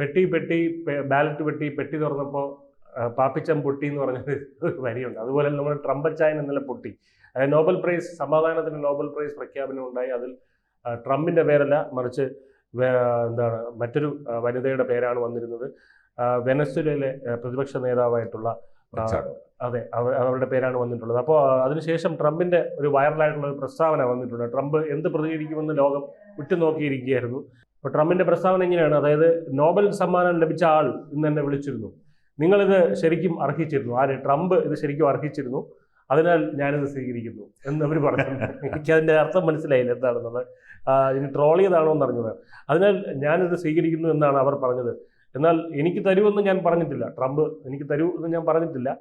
പെട്ടി പെട്ടി ബാലറ്റ് പെട്ടി പെട്ടി തുറന്നപ്പോൾ പാപ്പിച്ചം പൊട്ടി എന്ന് പറഞ്ഞൊരു ഒരു വരിയുണ്ട്. അതുപോലെ നമ്മൾ ട്രംപച്ചായൻ ഇന്നലെ പൊട്ടി. നോബൽ പ്രൈസ് സമാധാനത്തിന് നോബൽ പ്രൈസ് പ്രഖ്യാപനം ഉണ്ടായി. അതിൽ ട്രംപിന്റെ ട്രംപിന്റെ പേരല്ല മറിച്ച് എന്താണ് മറ്റൊരു വനിതയുടെ പേരാണ് വന്നിരുന്നത്. വെനസ്വലയിലെ പ്രതിപക്ഷ നേതാവായിട്ടുള്ള അതെ അവ- അവരുടെ പേരാണ് വന്നിട്ടുള്ളത്. അപ്പോൾ അതിനുശേഷം ട്രംപിന്റെ ഒരു വൈറലായിട്ടുള്ള ഒരു പ്രസ്താവന വന്നിട്ടുണ്ട്. ട്രംപ് എന്ത് പ്രതികരിക്കുമെന്ന് ലോകം ഉറ്റുനോക്കിയിരിക്കുകയായിരുന്നു. അപ്പോൾ ട്രംപിന്റെ പ്രസ്താവന എങ്ങനെയാണ് അതായത് നോബൽ സമ്മാനം ലഭിച്ച ആൾ ഇന്ന് എന്നെ വിളിച്ചിരുന്നു. നിങ്ങളിത് ശരിക്കും അർഹിച്ചിരുന്നു. ആര്? ട്രംപ് ഇത് ശരിക്കും അർഹിച്ചിരുന്നു. അതിനാൽ ഞാനിത് സ്വീകരിക്കുന്നു എന്ന് അവർ പറഞ്ഞു. എനിക്ക് അതിന്റെ അർത്ഥം മനസ്സിലായില്ല എന്താണെന്നുള്ളത് ഇനി ട്രോൾ ചെയ്താണോ എന്ന് അറിഞ്ഞത് അതിനാൽ ഞാനിത് സ്വീകരിക്കുന്നു എന്നാണ് അവർ പറഞ്ഞത്. എന്നാൽ എനിക്ക് തരുമെന്ന് ഞാൻ പറഞ്ഞിട്ടില്ല. ട്രംപ് എനിക്ക് തരൂ എന്ന് ഞാൻ പറഞ്ഞിട്ടില്ല.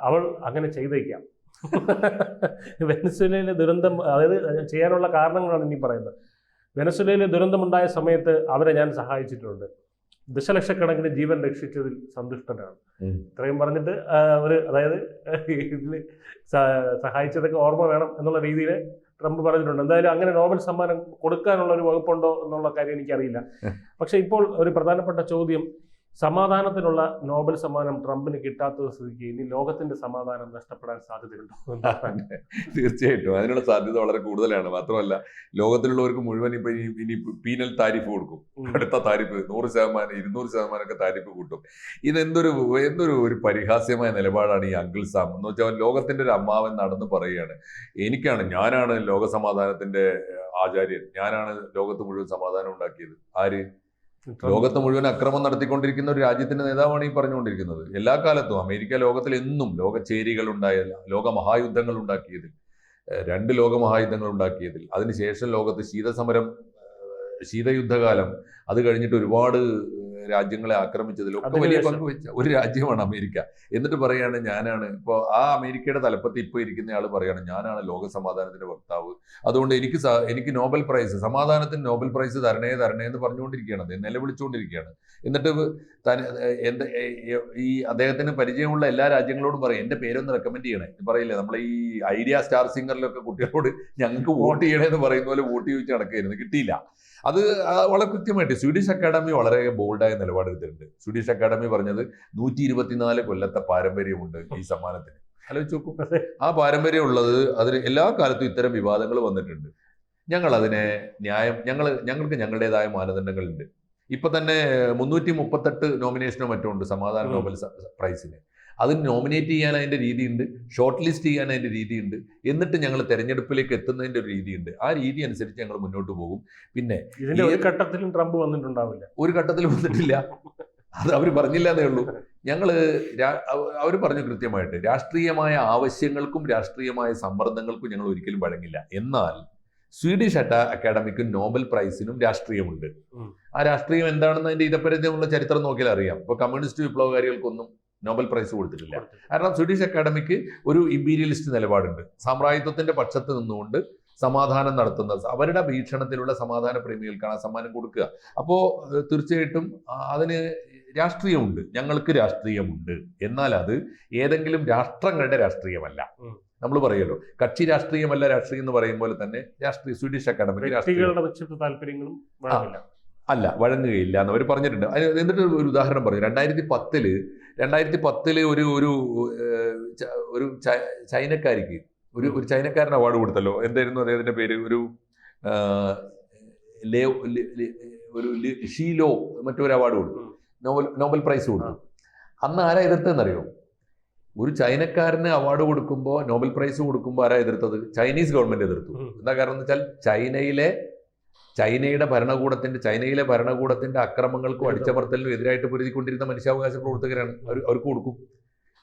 അവൾ അങ്ങനെ ചെയ്തേക്കാം. വെനസ്വേലയിലെ ദുരന്തം അതായത് ചെയ്യാനുള്ള കാരണങ്ങളാണ് ഇനി പറയുന്നത്. വെനസ്വലയിലെ ദുരന്തമുണ്ടായ സമയത്ത് അവരെ ഞാൻ സഹായിച്ചിട്ടുണ്ട്. ദശലക്ഷക്കണക്കിന് ജീവൻ രക്ഷിച്ചതിൽ സന്തുഷ്ടനാണ്. ഇത്രയും പറഞ്ഞിട്ട് ഒരു അതായത് ഇതിൽ സഹായിച്ചതൊക്കെ ഓർമ്മ വേണം എന്നുള്ള രീതിയിൽ ട്രംപ് പറഞ്ഞിട്ടുണ്ട്. എന്തായാലും അങ്ങനെ നോബൽ സമ്മാനം കൊടുക്കാനുള്ള ഒരു വകുപ്പുണ്ടോ എന്നുള്ള കാര്യം എനിക്കറിയില്ല. പക്ഷെ ഇപ്പോൾ ഒരു പ്രധാനപ്പെട്ട ചോദ്യം സമാധാനത്തിനുള്ള നോബൽ സമ്മാനം ട്രംപിന് കിട്ടാത്തത് സ്ഥിതിക്ക് ഇനി ലോകത്തിന്റെ സമാധാനം നഷ്ടപ്പെടാൻ സാധ്യതയുണ്ടോ എന്നാണ് തീർച്ചയായിട്ടും. അതിനുള്ള സാധ്യത വളരെ കൂടുതലാണ്. മാത്രമല്ല ലോകത്തിലുള്ളവർക്ക് മുഴുവൻ ഇപ്പൊ ഇനി പീനൽ താരിഫ് കൊടുക്കും. അടുത്ത താരിഫ് നൂറ് ശതമാനം ഇരുന്നൂറ് ശതമാനമൊക്കെ താരിഫ് കൂട്ടും. ഇതെന്തൊരു എന്തൊരു ഒരു പരിഹാസ്യമായ നിലപാടാണ് ഈ അങ്കിൾ സാം. എന്ന് വെച്ചാൽ ലോകത്തിന്റെ ഒരു അമ്മാവൻ നടന്ന് പറയുകയാണ്. എനിക്കാണ് ഞാനാണ് ലോക സമാധാനത്തിന്റെ ആചാര്യൻ. ഞാനാണ് ലോകത്ത് മുഴുവൻ സമാധാനം ഉണ്ടാക്കിയത്. ആര്? ലോകത്ത് മുഴുവൻ അക്രമം നടത്തിക്കൊണ്ടിരിക്കുന്ന ഒരു രാജ്യത്തിന്റെ നേതാവാണ് ഈ പറഞ്ഞുകൊണ്ടിരിക്കുന്നത്. എല്ലാ കാലത്തും അമേരിക്ക ലോകത്തിൽ എന്നും ലോക ചേരികൾ ഉണ്ടായതിൽ ലോക മഹായുദ്ധങ്ങൾ ഉണ്ടാക്കിയതിൽ രണ്ട് ലോക മഹായുദ്ധങ്ങൾ ഉണ്ടാക്കിയതിൽ അതിനുശേഷം ലോകത്ത് ശീതസമരം ശീതയുദ്ധകാലം അത് കഴിഞ്ഞിട്ട് ഒരുപാട് രാജ്യങ്ങളെ ആക്രമിച്ചതിലൊക്കെ വലിയ പങ്ക് വെച്ച ഒരു രാജ്യമാണ് അമേരിക്ക. എന്നിട്ട് പറയാണ് ഞാനാണ്. ഇപ്പോൾ ആ അമേരിക്കയുടെ തലപ്പത്ത് ഇപ്പോൾ ഇരിക്കുന്ന ആൾ പറയാണ് ഞാനാണ് ലോക സമാധാനത്തിന്റെ വക്താവ്. അതുകൊണ്ട് എനിക്ക് എനിക്ക് നോബൽ പ്രൈസ് സമാധാനത്തിന് നോബൽ പ്രൈസ് തരണേ തരണേ എന്ന് പറഞ്ഞുകൊണ്ടിരിക്കുകയാണ്. അദ്ദേഹം നിലവിളിച്ചുകൊണ്ടിരിക്കുകയാണ്. എന്നിട്ട് ഈ അദ്ദേഹത്തിന് പരിചയമുള്ള എല്ലാ രാജ്യങ്ങളോടും പറയും എന്റെ പേരൊന്ന് റെക്കമെൻഡ് ചെയ്യണേ. പറയില്ലേ? നമ്മളെ ഈ ഐഡിയ സ്റ്റാർ സിംഗറിലൊക്കെ കുട്ടികളോട് ഞങ്ങൾക്ക് വോട്ട് ചെയ്യണേ എന്ന് പറയുന്ന പോലെ വോട്ട് ചോദിച്ച് നടക്കുകയായിരുന്നു. കിട്ടിയില്ല. അത് വളരെ കൃത്യമായിട്ട് സ്വീഡിഷ് അക്കാഡമി വളരെ ബോൾഡായ നിലപാടെടുത്തിട്ടുണ്ട് സ്വീഡിഷ് അക്കാഡമി പറഞ്ഞത് നൂറ്റി ഇരുപത്തിനാല് കൊല്ലത്തെ പാരമ്പര്യമുണ്ട് ഈ സമ്മാനത്തിന്. ആലോചിച്ച് നോക്കും ആ പാരമ്പര്യം ഉള്ളത് അതിന് എല്ലാ കാലത്തും ഇത്തരം വിവാദങ്ങൾ വന്നിട്ടുണ്ട്. ഞങ്ങൾ അതിനെ ന്യായം ഞങ്ങൾ ഞങ്ങൾക്ക് ഞങ്ങളുടേതായ മാനദണ്ഡങ്ങളുണ്ട്. ഇപ്പൊ തന്നെ മുന്നൂറ്റി മുപ്പത്തെട്ട് നോമിനേഷനോ മറ്റോ ഉണ്ട് സമാധാന നോബൽ പ്രൈസിന് അതിന് നോമിനേറ്റ് ചെയ്യാൻ അതിന്റെ രീതിയുണ്ട് ഷോർട്ട് ലിസ്റ്റ് ചെയ്യാൻ അതിന്റെ രീതിയുണ്ട് എന്നിട്ട് ഞങ്ങൾ തെരഞ്ഞെടുപ്പിലേക്ക് എത്തുന്നതിന്റെ ഒരു രീതിയുണ്ട്. ആ രീതി അനുസരിച്ച് ഞങ്ങൾ മുന്നോട്ട് പോകും. പിന്നെ ഒരു ഘട്ടത്തിലും ട്രംപ് വന്നിട്ടുണ്ടാവില്ല. ഒരു ഘട്ടത്തിലും വന്നിട്ടില്ല. അത് അവർ പറഞ്ഞില്ല എന്നേ ഉള്ളൂ. ഞങ്ങൾ അവർ പറഞ്ഞു കൃത്യമായിട്ട് രാഷ്ട്രീയമായ ആവശ്യങ്ങൾക്കും രാഷ്ട്രീയമായ സമ്മർദ്ദങ്ങൾക്കും ഞങ്ങൾ ഒരിക്കലും വഴങ്ങില്ല. എന്നാൽ സ്വീഡിഷ് അറ്റ അക്കാഡമിക്കും നോബൽ പ്രൈസിനും രാഷ്ട്രീയമുണ്ട്. ആ രാഷ്ട്രീയം എന്താണെന്ന് അതിന്റെ ഇതപ്പരത്തിലുള്ള ചരിത്രം നോക്കിയാൽ അറിയാം ഇപ്പൊ കമ്മ്യൂണിസ്റ്റ് വിപ്ലവകാരികൾക്കൊന്നും നോബൽ പ്രൈസ് കൊടുത്തിട്ടില്ല. കാരണം സ്വീഡിഷ് അക്കാഡമിക്ക് ഒരു ഇമ്പീരിയലിസ്റ്റ് നിലപാടുണ്ട്. സാമ്രാജ്യത്വത്തിന്റെ പക്ഷത്ത് നിന്നുകൊണ്ട് സമാധാനം നടത്തുന്ന അവരുടെ വീക്ഷണത്തിലുള്ള സമാധാന പ്രേമികൾക്കാണ് സമ്മാനം കൊടുക്കുക. അപ്പോൾ തീർച്ചയായിട്ടും അതിന് രാഷ്ട്രീയമുണ്ട്. ഞങ്ങൾക്ക് രാഷ്ട്രീയമുണ്ട്. എന്നാൽ അത് ഏതെങ്കിലും രാഷ്ട്രങ്ങളുടെ രാഷ്ട്രീയമല്ല. നമ്മൾ പറയുമല്ലോ കക്ഷി രാഷ്ട്രീയമല്ല രാഷ്ട്രീയം എന്ന് പറയും പോലെ തന്നെ രാഷ്ട്രീയ സ്വീഡിഷ് അക്കാഡമി താല്പര്യങ്ങളും അല്ല വഴങ്ങുകയില്ല എന്ന് അവർ പറഞ്ഞിട്ടുണ്ട്. അതിന് എന്നിട്ട് ഒരു ഉദാഹരണം പറഞ്ഞു. രണ്ടായിരത്തി പത്തിൽ രണ്ടായിരത്തി പത്തിൽ ഒരു ഒരു ഒരു ചൈനക്കാരിക്ക് ഒരു ഒരു ചൈനക്കാരൻ അവാർഡ് കൊടുത്തല്ലോ. എന്തായിരുന്നു അദ്ദേഹത്തിന്റെ പേര്? ഒരു ലേ- ഒരു ഷീലോ മറ്റൊരു അവാർഡ് കൊടുത്തു. നോബൽ നോബൽ പ്രൈസ് കൊടുത്തു. അന്ന് ആരാ എതിർത്തെന്നറിയോ ഒരു ചൈനക്കാരന് അവാർഡ് കൊടുക്കുമ്പോൾ നോബൽ പ്രൈസ് കൊടുക്കുമ്പോൾ ആരാ എതിർത്തത്? ചൈനീസ് ഗവൺമെന്റ് എതിർത്തു. എന്താ കാരണം എന്ന് വെച്ചാൽ ചൈനയിലെ ചൈനയുടെ ഭരണകൂടത്തിന്റെ ചൈനയിലെ ഭരണകൂടത്തിന്റെ അക്രമങ്ങൾക്കും അടിച്ചമർത്തലിനും എതിരായിട്ട് പൊരുതിക്കൊണ്ടിരുന്ന മനുഷ്യാവകാശ പ്രവർത്തകരാണ് അവർ അവർക്ക് കൊടുക്കും.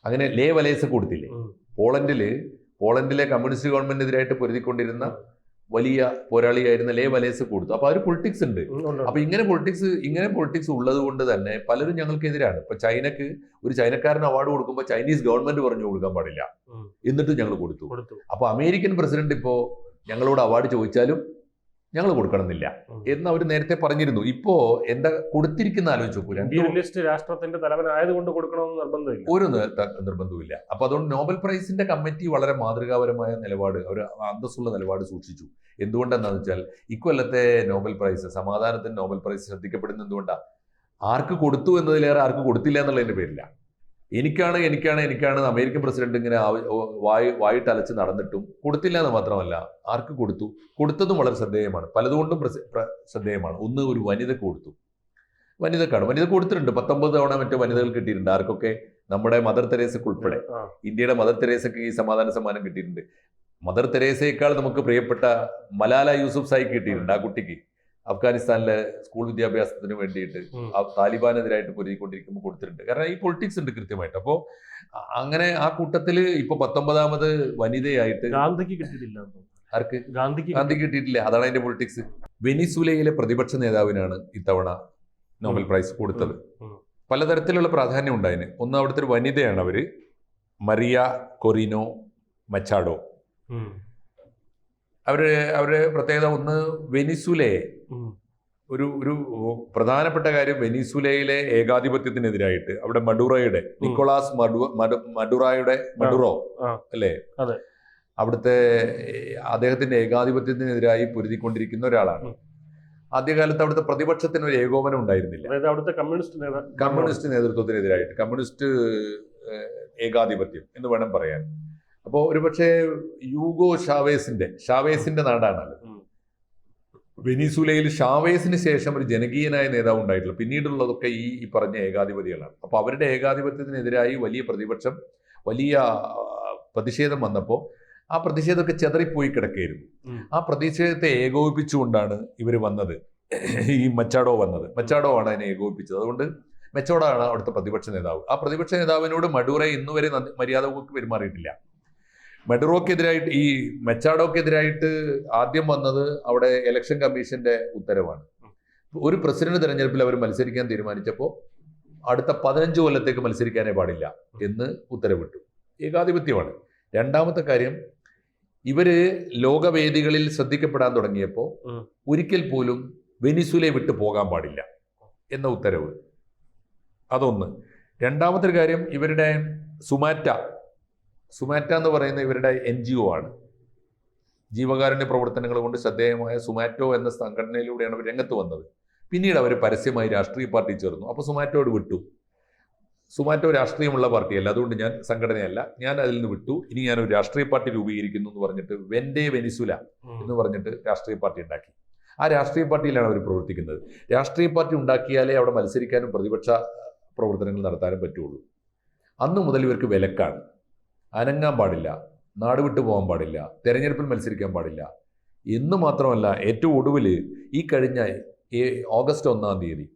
അങ്ങനെ ലേ വലേസ് കൊടുത്തില്ലേ. പോളണ്ടിൽ പോളണ്ടിലെ കമ്മ്യൂണിസ്റ്റ് ഗവൺമെന്റിനെതിരായിട്ട് പൊരുതിക്കൊണ്ടിരുന്ന വലിയ പോരാളിയായിരുന്ന ലേ വലേസ് കൊടുത്തു. അപ്പൊ അവർ പൊളിറ്റിക്സ് ഉണ്ട്. അപ്പൊ ഇങ്ങനെ പൊളിറ്റിക്സ് ഇങ്ങനെ പൊളിറ്റിക്സ് ഉള്ളത് കൊണ്ട് തന്നെ പലരും ഞങ്ങൾക്ക് എതിരാണ് ഇപ്പൊ ചൈനക്ക് ഒരു ചൈനക്കാരന് അവാർഡ് കൊടുക്കുമ്പോൾ ചൈനീസ് ഗവൺമെന്റ് പറഞ്ഞു കൊടുക്കാൻ പാടില്ല. എന്നിട്ടും ഞങ്ങൾ കൊടുത്തു. അപ്പൊ അമേരിക്കൻ പ്രസിഡന്റ് ഇപ്പോ ഞങ്ങളോട് അവാർഡ് ചോദിച്ചാലും ഞങ്ങൾ കൊടുക്കണമെന്നില്ല. എന്ന് അവർ നേരത്തെ പറഞ്ഞിരുന്നു. ഇപ്പോ എന്താ കൊടുത്തിരിക്കുന്ന ആലോചിച്ച് നോക്കൂ. രാഷ്ട്രത്തിന്റെ തലവനായതുകൊണ്ട് കൊടുക്കണമെന്ന് നിർബന്ധമില്ല. ഒരു നിർബന്ധമില്ല നിർബന്ധവുമില്ല. അപ്പൊ അതുകൊണ്ട് നോബൽ പ്രൈസിന്റെ കമ്മിറ്റി വളരെ മാതൃകാപരമായ നിലപാട് ഒരു അന്തസ്സുള്ള നിലപാട് സൂക്ഷിച്ചു. എന്തുകൊണ്ടെന്നാന്ന് വെച്ചാൽ ഇക്കൊല്ലത്തെ നോബൽ പ്രൈസ് സമാധാനത്തിന് നോബൽ പ്രൈസ് ശ്രദ്ധിക്കപ്പെടുന്നത് എന്തുകൊണ്ടാ? ആർക്ക് കൊടുത്തു എന്നതിലേറെ ആർക്ക് കൊടുത്തില്ല എന്നുള്ളതിന്റെ പേരില്ല എനിക്കാണ് എനിക്കാണ് എനിക്കാണ് അമേരിക്കൻ പ്രസിഡന്റ് ഇങ്ങനെ വായി വായിട്ട് അലച്ച് നടന്നിട്ടും കൊടുത്തില്ല എന്ന് മാത്രമല്ല ആർക്ക് കൊടുത്തു? കൊടുത്തതും വളരെ ശ്രദ്ധേയമാണ്. പലതുകൊണ്ടും ശ്രദ്ധേയമാണ്. ഒന്ന് ഒരു വനിത കൊടുത്തു. വനിതക്കാണ്. വനിത കൊടുത്തിട്ടുണ്ട്. പത്തൊമ്പത് തവണ മറ്റു വനിതകൾ കിട്ടിയിട്ടുണ്ട്. ആർക്കൊക്കെ? നമ്മുടെ മദർ തെരേസക്ക് ഉൾപ്പെടെ. ഇന്ത്യയുടെ മദർ തെരേസക്ക് ഈ സമാധാന സമ്മാനം കിട്ടിയിട്ടുണ്ട്. മദർ തെരേസയേക്കാൾ നമുക്ക് പ്രിയപ്പെട്ട മലാല യൂസുഫ് സായി കിട്ടിയിട്ടുണ്ട് ആ കുട്ടിക്ക്. അഫ്ഗാനിസ്ഥാനിലെ സ്കൂൾ വിദ്യാഭ്യാസത്തിന് വേണ്ടിയിട്ട് താലിബാനെതിരായിട്ട് പൊരുതിക്കൊണ്ടിരിക്കുമ്പോൾ കൊടുത്തിട്ടുണ്ട്. കാരണം ഈ പൊളിറ്റിക്സ് ഉണ്ട് കൃത്യമായിട്ട്. അപ്പോൾ അങ്ങനെ ആ കൂട്ടത്തിൽ ഇപ്പൊ പത്തൊമ്പതാമത് വനിതയായിട്ട് ഗാന്ധിക്ക് കിട്ടിയിട്ടില്ല. ആർക്ക്? ഗാന്ധിക്ക് ഗാന്ധി കിട്ടിയിട്ടില്ല. അതാണ് അതിന്റെ പൊളിറ്റിക്സ് വെനിസുലയിലെ പ്രതിപക്ഷ നേതാവിനാണ് ഇത്തവണ നോബൽ പ്രൈസ് കൊടുത്തത്. പലതരത്തിലുള്ള പ്രാധാന്യം ഉണ്ടായിന് ഒന്ന് അവിടുത്തെ ഒരു വനിതയാണ് അവർ. മറിയ കൊറിനോ മച്ചാഡോ. അവർ അവർ അവരുടെ പ്രത്യേകത ഒന്ന് വെനിസുലയെ. ഒരു ഒരു പ്രധാനപ്പെട്ട കാര്യം വെനീസുലയിലെ ഏകാധിപത്യത്തിനെതിരായിട്ട് അവിടെ മഡുറയുടെ നിക്കോളാസ് മഡു മഡു- മഡുറായുടെ മഡുറോ അല്ലേ. അവിടുത്തെ അദ്ദേഹത്തിന്റെ ഏകാധിപത്യത്തിനെതിരായി പൊരുതിക്കൊണ്ടിരിക്കുന്ന ഒരാളാണ്. ആദ്യകാലത്ത് അവിടുത്തെ പ്രതിപക്ഷത്തിന് ഒരു ഏകോപനം ഉണ്ടായിരുന്നില്ല. അവിടുത്തെ കമ്മ്യൂണിസ്റ്റ് കമ്മ്യൂണിസ്റ്റ് നേതൃത്വത്തിനെതിരായിട്ട് കമ്മ്യൂണിസ്റ്റ് ഏകാധിപത്യം എന്ന് വേണം പറയാൻ. അപ്പോൾ ഒരുപക്ഷെ യൂഗോ ഷാവേസിന്റെ ഷാവേസിന്റെ നാടാണ് ഉം. വെനിസുലയിൽ ഷാവേസിന് ശേഷം ഒരു ജനകീയനായ നേതാവ് ഉണ്ടായിട്ടില്ല. പിന്നീടുള്ളതൊക്കെ ഈ ഈ പറഞ്ഞ ഏകാധിപതികളാണ്. അപ്പൊ അവരുടെ ഏകാധിപത്യത്തിനെതിരായി വലിയ പ്രതിപക്ഷം വലിയ പ്രതിഷേധം വന്നപ്പോൾ ആ പ്രതിഷേധമൊക്കെ ചെതറിപ്പോയി കിടക്കുകയായിരുന്നു. ആ പ്രതിഷേധത്തെ ഏകോപിപ്പിച്ചുകൊണ്ടാണ് ഇവർ വന്നത്. ഈ മച്ചാഡോ വന്നത്. മച്ചാഡോ ആണ് അതിനെ ഏകോപിപ്പിച്ചത്. അതുകൊണ്ട് മെച്ചോടാണ് ആണ് അവിടുത്തെ പ്രതിപക്ഷ നേതാവ്. ആ പ്രതിപക്ഷ നേതാവിനോട് മഡൂറെ ഇന്നുവരെ നന്ദി- മര്യാദകൾക്ക് പെരുമാറിയിട്ടില്ല. മെഡറോക്കെതിരായിട്ട് ഈ മെച്ചാഡോക്കെതിരായിട്ട് ആദ്യം വന്നത് അവിടെ ഇലക്ഷൻ കമ്മീഷന്റെ ഉത്തരവാണ്. ഒരു പ്രസിഡന്റ് തെരഞ്ഞെടുപ്പിൽ അവർ മത്സരിക്കാൻ തീരുമാനിച്ചപ്പോൾ അടുത്ത പതിനഞ്ച് കൊല്ലത്തേക്ക് മത്സരിക്കാനേ പാടില്ല എന്ന് ഉത്തരവിട്ടു. ഏകാധിപത്യമാണ്. രണ്ടാമത്തെ കാര്യം ഇവർ ലോകവേദികളിൽ ശ്രദ്ധിക്കപ്പെടാൻ തുടങ്ങിയപ്പോൾ ഒരിക്കൽ പോലും വെനിസുലെ വിട്ടു പോകാൻ പാടില്ല എന്ന ഉത്തരവ്. അതൊന്ന്. രണ്ടാമത്തെ കാര്യം ഇവരുടെ സുമാറ്റ സുമാറ്റ എന്ന് പറയുന്ന ഇവരുടെ എൻ ജി ഒ ആണ്. ജീവകാരുണ്യ പ്രവർത്തനങ്ങൾ കൊണ്ട് ശ്രദ്ധേയമായ സുമാറ്റോ എന്ന സംഘടനയിലൂടെയാണ് അവർ രംഗത്ത് വന്നത്. പിന്നീട് അവർ പരസ്യമായി രാഷ്ട്രീയ പാർട്ടി ചേർന്നു. അപ്പോൾ സുമാറ്റോട് വിട്ടു. സുമാറ്റോ രാഷ്ട്രീയമുള്ള പാർട്ടിയല്ല. അതുകൊണ്ട് ഞാൻ സംഘടനയല്ല. ഞാൻ അതിൽ നിന്ന് വിട്ടു. ഇനി ഞാൻ ഒരു രാഷ്ട്രീയ പാർട്ടി രൂപീകരിക്കുന്നു എന്ന് പറഞ്ഞിട്ട് വെൻഡേ വെനിസുല എന്ന് പറഞ്ഞിട്ട് രാഷ്ട്രീയ പാർട്ടി ഉണ്ടാക്കി. ആ രാഷ്ട്രീയ പാർട്ടിയിലാണ് അവർ പ്രവർത്തിക്കുന്നത്. രാഷ്ട്രീയ പാർട്ടി ഉണ്ടാക്കിയാലേ അവിടെ മത്സരിക്കാനും പ്രതിപക്ഷ പ്രവർത്തനങ്ങൾ നടത്താനും പറ്റുള്ളൂ. അന്ന് മുതൽ ഇവർക്ക് വിലക്കാണ്. അനങ്ങാൻ പാടില്ല. നാട് വിട്ടു പോകാൻ പാടില്ല. തെരഞ്ഞെടുപ്പിൽ മത്സരിക്കാൻ പാടില്ല. എന്ന് മാത്രമല്ല ഏറ്റവും ഒടുവിൽ ഈ കഴിഞ്ഞ ഓഗസ്റ്റ് ഒന്നാം തീയതി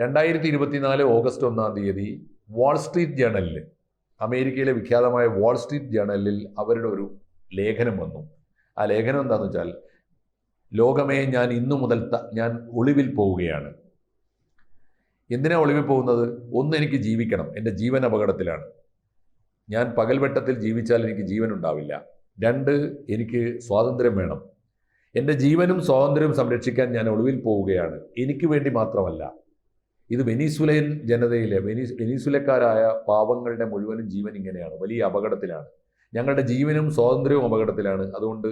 രണ്ടായിരത്തി ഇരുപത്തിനാല് ഓഗസ്റ്റ് ഒന്നാം തീയതി വാൾ സ്ട്രീറ്റ് ജേണലിൽ അമേരിക്കയിലെ വിഖ്യാതമായ വാൾ സ്ട്രീറ്റ് ജേണലിൽ അവരുടെ ഒരു ലേഖനം വന്നു. ആ ലേഖനം എന്താണെന്ന് വെച്ചാൽ ലോകമേ ഞാൻ ഇന്നു മുതൽ ഞാൻ ഒളിവിൽ പോവുകയാണ്. എന്തിനാ ഒളിവിൽ പോകുന്നത്? ഒന്ന് എനിക്ക് ജീവിക്കണം. എന്റെ ജീവൻ അപകടത്തിലാണ്. ഞാൻ പകൽവെട്ടത്തിൽ ജീവിച്ചാൽ എനിക്ക് ജീവൻ ഉണ്ടാവില്ല രണ്ട് എനിക്ക് സ്വാതന്ത്ര്യം വേണം. എന്റെ ജീവനും സ്വാതന്ത്ര്യവും സംരക്ഷിക്കാൻ ഞാൻ ഒളിവിൽ പോവുകയാണ്. എനിക്ക് വേണ്ടി മാത്രമല്ല. ഇത് വെനീസുലയൻ ജനതയിലെ വെനീസ് വെനീസുലക്കാരായ പാവങ്ങളുടെ മുഴുവനും ജീവൻ ഇങ്ങനെയാണ്. വലിയ അപകടത്തിലാണ്. ഞങ്ങളുടെ ജീവനും സ്വാതന്ത്ര്യവും അപകടത്തിലാണ്. അതുകൊണ്ട്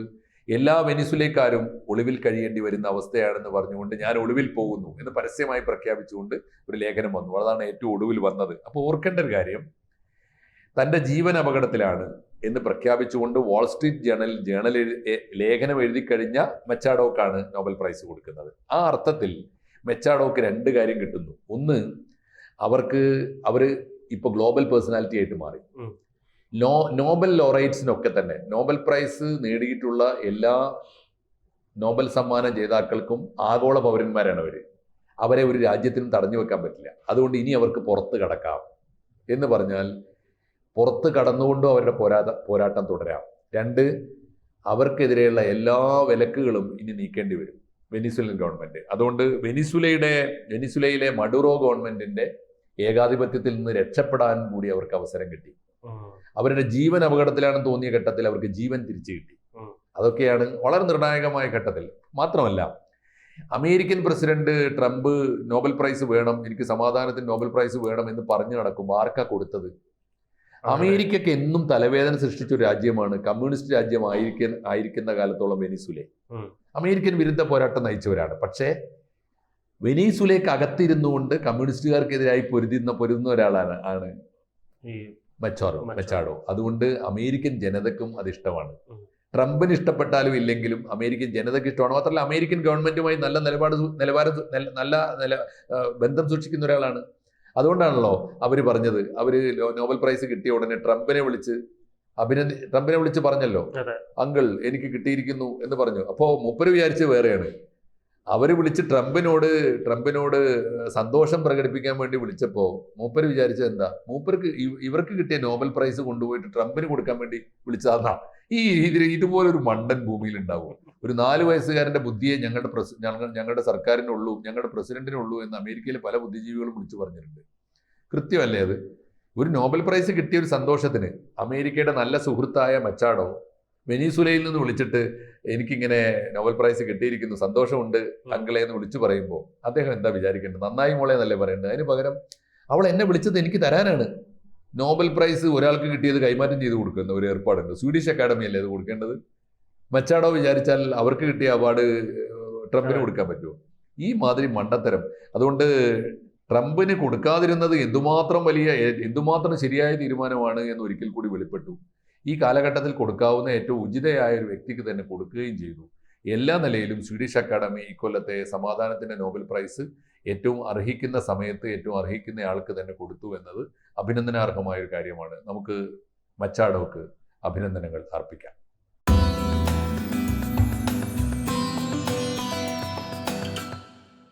എല്ലാ വെനിസുലേക്കാരും ഒളിവിൽ കഴിയേണ്ടി വരുന്ന അവസ്ഥയാണെന്ന് പറഞ്ഞുകൊണ്ട് ഞാൻ ഒളിവിൽ പോകുന്നു എന്ന് പരസ്യമായി പ്രഖ്യാപിച്ചുകൊണ്ട് ഒരു ലേഖനം വന്നു. അതാണ് ഏറ്റവും ഒടുവിൽ വന്നത്. അപ്പോൾ ഓർക്കേണ്ട ഒരു കാര്യം തന്റെ ജീവൻ അപകടത്തിലാണ് എന്ന് പ്രഖ്യാപിച്ചുകൊണ്ട് വാൾ സ്ട്രീറ്റ് ജേണൽ ജേണൽ ലേഖനം എഴുതി കഴിഞ്ഞ മെച്ചാഡോക്കാണ് നോബൽ പ്രൈസ് കൊടുക്കുന്നത്. ആ അർത്ഥത്തിൽ മെച്ചാഡോക്ക് രണ്ട് കാര്യം കിട്ടുന്നു. ഒന്ന് അവർക്ക് അവർ ഇപ്പോൾ ഗ്ലോബൽ പേഴ്സണാലിറ്റി ആയിട്ട് മാറി. നോ നോബൽ ലോറൈറ്റ്സിനൊക്കെ തന്നെ നോബൽ പ്രൈസ് നേടിയിട്ടുള്ള എല്ലാ നോബൽ സമ്മാന ജേതാക്കൾക്കും ആഗോള പൗരന്മാരാണ് അവർ അവരെ ഒരു രാജ്യത്തിനും തടഞ്ഞു വെക്കാൻ പറ്റില്ല. അതുകൊണ്ട് ഇനി അവർക്ക് പുറത്ത് കടക്കാം എന്ന് പറഞ്ഞാൽ പുറത്ത് കടന്നുകൊണ്ടും അവരുടെ പോരാട്ട പോരാട്ടം തുടരാം. രണ്ട് അവർക്കെതിരെയുള്ള എല്ലാ വിലക്കുകളും ഇനി നീക്കേണ്ടി വരും. Venezuelan government. അതുകൊണ്ട് വെനിസുലയുടെ വെനിസുലയിലെ മഡുറോ ഗവൺമെന്റിന്റെ ഏകാധിപത്യത്തിൽ നിന്ന് രക്ഷപ്പെടാൻ കൂടി അവർക്ക് അവസരം കിട്ടി. അവരുടെ ജീവൻ അപകടത്തിലാണെന്ന് തോന്നിയ ഘട്ടത്തിൽ അവർക്ക് ജീവൻ തിരിച്ചു കിട്ടി. അതൊക്കെയാണ് വളരെ നിർണായകമായ ഘട്ടത്തിൽ. മാത്രമല്ല American president Trump Nobel prize വേണം എനിക്ക് സമാധാനത്തിന് നോബൽ പ്രൈസ് വേണം എന്ന് പറഞ്ഞു നടക്കുമ്പോൾ ആർക്കാ കൊടുത്തത്? അമേരിക്കക്ക് എന്നും തലവേദന സൃഷ്ടിച്ച ഒരു രാജ്യമാണ് കമ്മ്യൂണിസ്റ്റ് രാജ്യം ആയിരിക്കുന്ന ആയിരിക്കുന്ന കാലത്തോളം വെനിസുലെ അമേരിക്കൻ വിരുദ്ധ പോരാട്ടം നയിച്ചവരാണ്. പക്ഷേ വെനീസുലേക്ക് അകത്തിരുന്നുകൊണ്ട് കമ്മ്യൂണിസ്റ്റുകാർക്കെതിരായി പൊരുതുന്ന പൊരുതുന്ന ഒരാളാണ് ആണ് ഈ മെച്ചാടോ മച്ചാഡോ. മച്ചാഡോ. അതുകൊണ്ട് അമേരിക്കൻ ജനതക്കും അത് ഇഷ്ടമാണ്. ട്രംപിന് ഇഷ്ടപ്പെട്ടാലും ഇല്ലെങ്കിലും അമേരിക്കൻ ജനതയ്ക്ക് ഇഷ്ടമാണ്. മാത്രമല്ല അമേരിക്കൻ ഗവൺമെന്റുമായി നല്ല നിലപാട് നിലവാരം നല്ല- നല്ല നില ബന്ധം സൂക്ഷിക്കുന്ന ഒരാളാണ് അതുകൊണ്ടാണല്ലോ അവർ പറഞ്ഞത്. അവർ നോബൽ പ്രൈസ് കിട്ടിയ ഉടനെ ട്രംപിനെ വിളിച്ച് അഭിനന്ദി ട്രംപിനെ വിളിച്ച് പറഞ്ഞല്ലോ. അങ്കിൾ എനിക്ക് കിട്ടിയിരിക്കുന്നു എന്ന് പറഞ്ഞു. അപ്പോൾ മൂപ്പര് വിചാരിച്ച് വേറെയാണ്. അവർ വിളിച്ച് ട്രംപിനോട് ട്രംപിനോട് സന്തോഷം പ്രകടിപ്പിക്കാൻ വേണ്ടി വിളിച്ചപ്പോൾ മൂപ്പര് വിചാരിച്ചത് എന്താ? മൂപ്പർക്ക് ഇവർക്ക് കിട്ടിയ നോബൽ പ്രൈസ് കൊണ്ടുപോയിട്ട് ട്രംപിന് കൊടുക്കാൻ വേണ്ടി വിളിച്ചതാ. ഈ ഇതിൽ ഇതുപോലൊരു മണ്ടൻ ഭൂമിയിൽ ഉണ്ടാവും ഒരു നാല് വയസ്സുകാരന്റെ ബുദ്ധിയെ ഞങ്ങളുടെ പ്രസി ഞങ്ങൾ ഞങ്ങളുടെ സർക്കാരിനുള്ളൂ ഞങ്ങളുടെ പ്രസിഡന്റിനുള്ളൂ എന്ന് അമേരിക്കയിലെ പല ബുദ്ധിജീവികളും വിളിച്ചു പറഞ്ഞിട്ടുണ്ട്. കൃത്യമല്ലേ അത്? ഒരു നോബൽ പ്രൈസ് കിട്ടിയ ഒരു സന്തോഷത്തിന് അമേരിക്കയുടെ നല്ല സുഹൃത്തായ മച്ചാടോ വെനീസുലയിൽ നിന്ന് വിളിച്ചിട്ട് എനിക്കിങ്ങനെ നോബൽ പ്രൈസ് കിട്ടിയിരിക്കുന്നു സന്തോഷമുണ്ട് അങ്കിളെ എന്ന് വിളിച്ചു പറയുമ്പോൾ അദ്ദേഹം എന്താ വിചാരിക്കേണ്ടത്? നന്നായി മോളെ എന്നല്ലേ പറയേണ്ടത്? അതിന് പകരം അവൾ എന്നെ വിളിച്ചത് എനിക്ക് തരാനാണ്. നോബൽ പ്രൈസ് ഒരാൾക്ക് കിട്ടിയത് കൈമാറ്റം ചെയ്ത് കൊടുക്കുന്ന ഒരു ഏർപ്പാടുണ്ട്. സ്വീഡിഷ് അക്കാഡമി അല്ലേ അത് കൊടുക്കേണ്ടത്? മച്ചാടോ വിചാരിച്ചാൽ അവർക്ക് കിട്ടിയ അവാർഡ് ട്രംപിന് കൊടുക്കാൻ പറ്റുമോ? ഈ മാതിരി മണ്ടത്തരം. അതുകൊണ്ട് ട്രംപിന് കൊടുക്കാതിരുന്നത് എന്തുമാത്രം വലിയ എന്തുമാത്രം ശരിയായ തീരുമാനമാണ് എന്ന് ഒരിക്കൽ കൂടി വെളിപ്പെട്ടു. ഈ കാലഘട്ടത്തിൽ കൊടുക്കാവുന്ന ഏറ്റവും ഉചിതയായ ഒരു വ്യക്തിക്ക് തന്നെ കൊടുക്കുകയും ചെയ്തു. എല്ലാ നിലയിലും സ്വീഡിഷ് അക്കാഡമി ഇക്കൊല്ലത്തെ സമാധാനത്തിന്റെ നോബൽ പ്രൈസ് ഏറ്റവും അർഹിക്കുന്ന സമയത്ത് ഏറ്റവും അർഹിക്കുന്ന ആൾക്ക് തന്നെ കൊടുത്തു എന്നത് അഭിനന്ദനാർഹമായ ഒരു കാര്യമാണ്. നമുക്ക് മച്ചാടോക്ക് അഭിനന്ദനങ്ങൾ അർപ്പിക്കാം.